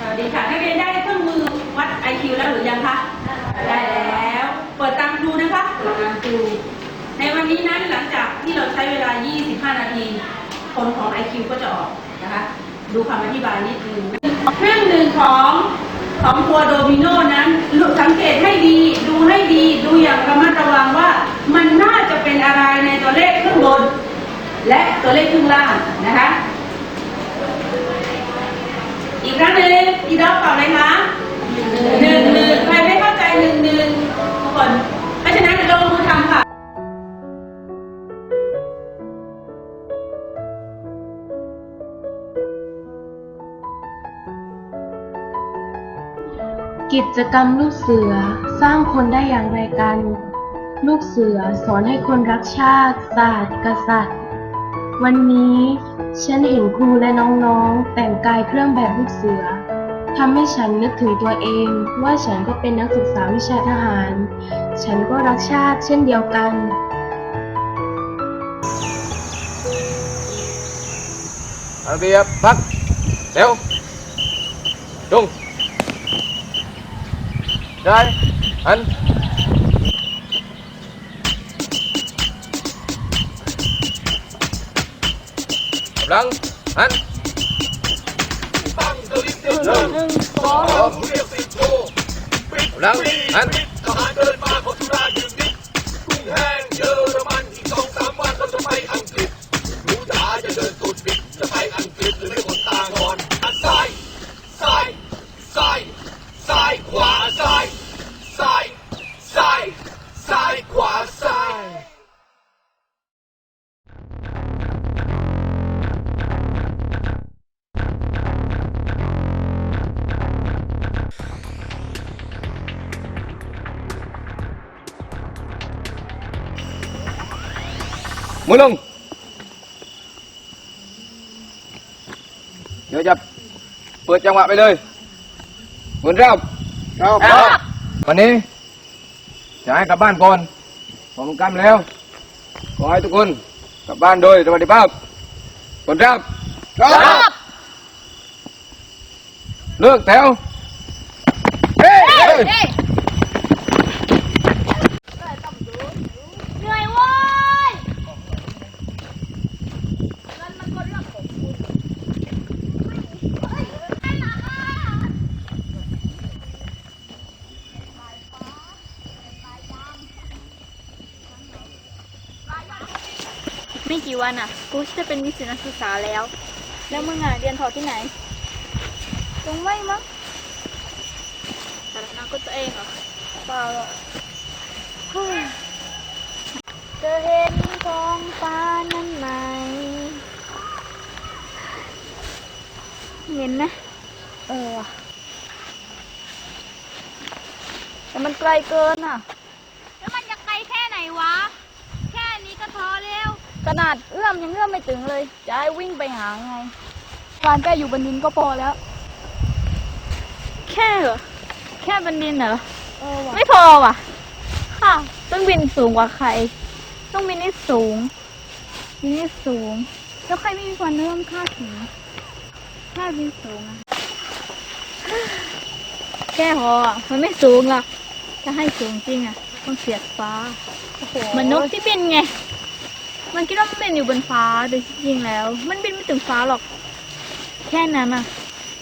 สวัสดีค่ะนักเรียนได้เครื่องมือวัด IQ แล้วหรือยังคะ ได้แล้ว เปิดตามครูนะคะ เปิดตามครู ในวันนี้นั้นหลังจากที่เราใช้เวลา 25 นาที ผลของ IQ ก็จะออกนะคะ ดูคำอธิบายนิดนึงเครื่องหนึ่งของของตัวโดมิโนนั้นสังเกตให้ดี ดูให้ดี ดูอย่างระมัดระวังว่ามันน่าจะเป็นอะไรในตัวเลขข้างบน และตัวเลขข้างล่างนะคะ อีกครั้งหนึ่ง อีดอกตอบเลยคะหนึ่งหนึ่งใครไม่เข้าใจหนึ่งหนึ่งทุกคนเพราะฉะนั้นลงมือทำค่ะกิจกรรมลูกเสือสร้างคนได้อย่างไรกัน ลูกเสือสอนให้คนรักชาติ ศาสตร์ กษัตริย์ วันนี้ฉันเห็นครูและน้องๆ แต่งกายเครื่องแบบลูกเสือ ทำให้ฉันนึกถึงตัวเอง ว่าฉันก็เป็นนักศึกษาวิชาทหาร ฉันก็รักชาติเช่นเดียวกันระเบียบพักเร็วตรงได้หันกำลังหันตั้งสลิปหนึ่ง สองเรียกสิบโชกำลังหัน ทหารเดิน มือลง เดี๋ยวจะเปิดจังหวะไปเลยเหมือนเราครับวันนี้จะให้กลับบ้านก่อนผมกำแล้ว ขอให้ทุกคนกลับบ้านโดยสวัสดิภาพคนรับครับเลือกแถว เฮ้ย เหนื่อยเว้ยเงินมันก็เรื่องของคุณเฮ้ยนั่นน่ะค่ะ ไม่กี่วันอะ กูจะเป็นนิสิตนักศึกษาแล้ว แล้วมึงอะเรียนถอที่ไหนคงไม่มั้งสารนาก็ตัวเองเหรอเปล่าหรอกเฮ้ยจะเห็นท้องฟ้านั้นไหม เห็นไหมเออว่ะแต่มันไกลเกินอะ แล้วมันจะไกลแค่ไหนวะ แค่นี้ก็ท้อแล้ว ขนาดเอื้อมยังเอื้อมไม่ถึงเลย จะให้วิ่งไปหาไงการแค่อยู่บนดินก็พอแล้ว แค่เหรอ แค่บันดินเหรอ เออว่ะไม่พอว่ะ ค่ะ ต้องบินสูงกว่าใคร ต้องบินให้สูงบินให้สูง แล้วใครไม่มีความเริ่มคาดถึงคาดบินสูงอะแค่พออะมันไม่สูงหรอกถ้าให้สูงจริงอะต้องเสียดฟ้า โอ้โห เหมือนนกที่บินไง มันคิดว่ามันบินอยู่บนฟ้าแต่จริงแล้ว มันบินไม่ถึงฟ้าหรอก แค่นั้นอะ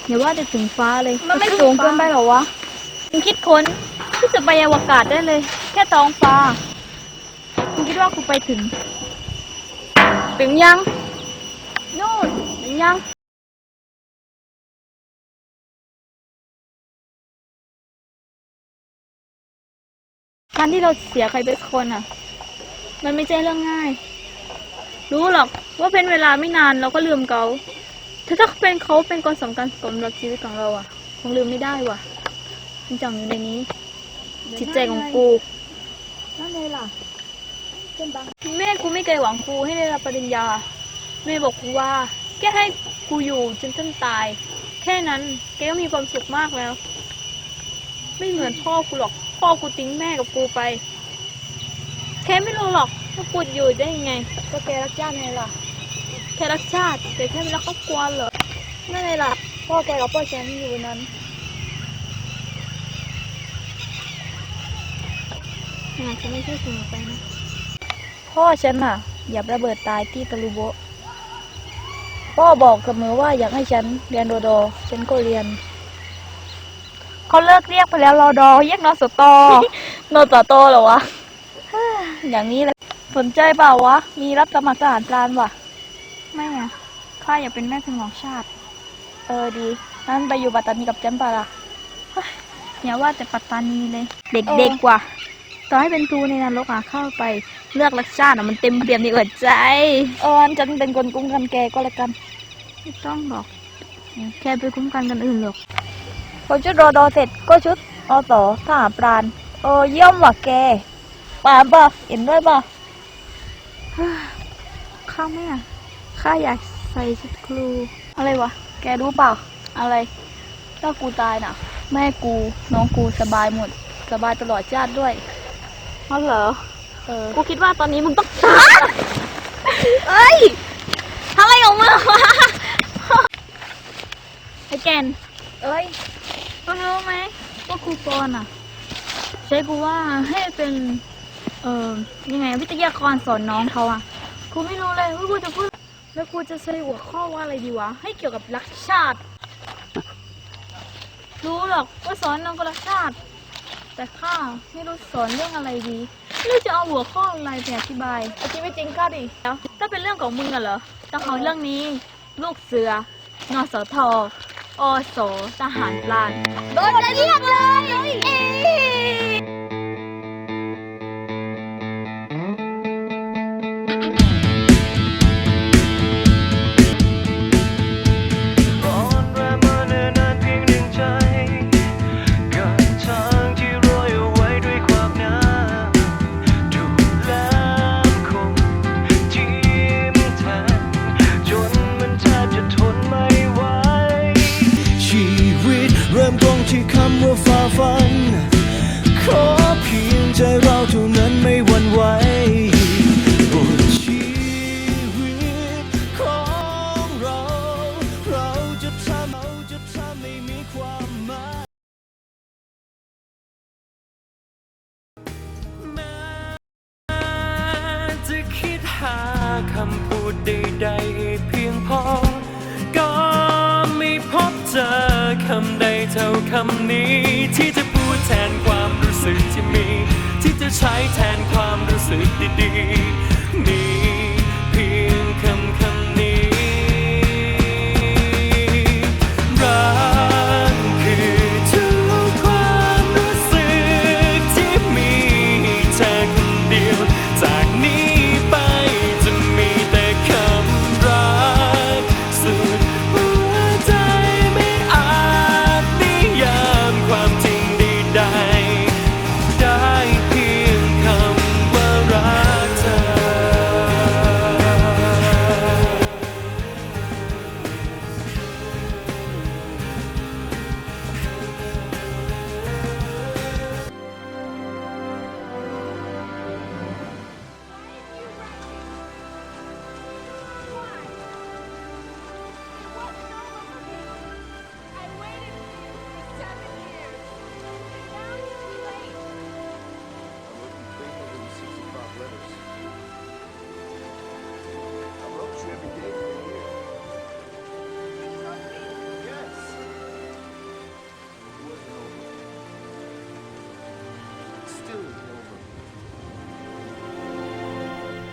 อย่าว่าจะถึงฟ้าเลยมันไม่สูงเกินไปหรอวะมึงคิดค้นที่จะไปอวกาศได้เลย แค่ท้องฟ้ามึงคิดว่ากูไปถึง ถึงยังนู่นถึงยังการที่เราเสียใครไปคนอะ มันไม่ใช่เรื่องง่าย รู้หรอกว่าเป็นเวลาไม่นานเราก็ลืมเขาถ้าถ้าเป็นเขาเป็นคนสำคัญสำหรับชีวิตของเราอะ คงลืมไม่ได้ว่ะมันจังอยู่ในนี้ จิตใจของกูนั่นเลยล่ะเช่นบางแม่กูไม่เคยหวังกูให้ได้รับปริญญาแม่บอกกูว่า แค่ให้กูอยู่จนจนตาย แค่นั้นแกก็มีความสุขมากแล้ว ไม่เหมือนพ่อกูหรอก พ่อกูทิ้งแม่กับกูไป แค่ไม่รู้หรอกว่า กูจะอยู่ได้ยังไง ก็แกรักชาติไงล่ะแค่รักชาติแต่แค่ไม่รักครอบครัวเหรอนั่นเลยล่ะ พ่อแกกับพ่อฉันอยู่นั้นอาจจะไม่ใช่สิ่งไปนะ พ่อฉันน่ะ อย่าระเบิดตายที่ตะลุโบะพ่อบอกเสมอว่าอยากให้ฉันเรียนโดโดฉันก็เรียน เขาเลิกเรียกไปแล้วรอดอเรียกนอสตอนอสตอเหรอวะ อย่างนี้เลย สนใจเปล่าวะ มีรับสมัครทหารพรานวะไม่อะข้าอยากเป็นแม่พิมพ์ของชาติ เออดี นั่นไปอยู่ปัตตานีกับฉันปะล่ะเฮ้ยอย่าว่าแต่ปัตตานีเลย เด็กๆกว่าต่อให้เป็นครูในนรกอะเข้าไปเลือกรักชาติอะมันเต็มเปี่ยมในหัวใจเออฉันเป็นคนคุ้มกันแกก็แล้วกันไม่ต้องหรอก แค่ไปคุ้มกันกันอื่นหรอกพอชุดรอดอเสร็จก็ชุดอสอทหารพราน เออเยี่ยมว่ะแกป่าป่ะเห็นด้วยป่ะ ข้าไม่อะข้าอยากใส่ชุดครู อะไรวะ แกรู้เปล่า อะไร ถ้ากูตายน่ะ แม่กู น้องกูสบายหมด สบายตลอดชาติด้วยอ๋อเหรอ เออ กูคิดว่าตอนนี้มึงต้องตายเอ้ยทำอะไรของมึงวะไอ้แกน เอ้ยมึงรู้ไหมว่าครูปอนอะ ใช้กูว่าให้เป็น เออยังไงวิทยากรสอนน้องเขาอะกูไม่รู้เลยว่ากูจะพูด แล้วกูจะใส่หัวข้อว่าอะไรดีวะ ให้เกี่ยวกับรักชาติ รู้หรอกว่าสอนน้องก็รักชาติ แต่ข้าไม่รู้สอนเรื่องอะไรดีไม่รู้จะเอาหัวข้ออะไรไปอธิบายอาชีวิตจริงข้าดิแล้วถ้าเป็นเรื่องของมึงอะเหรอต้องเอาเรื่องนี้ ลูกเสือนสทอสทหารพลานโดนเรียกเลยร้ คำพูดใดๆให้เพียงพอ ก็ไม่พบเจอคำใดเท่าคำนี้ ที่จะพูดแทนความรู้สึกที่มี ที่จะใช้แทนความรู้สึกดีๆ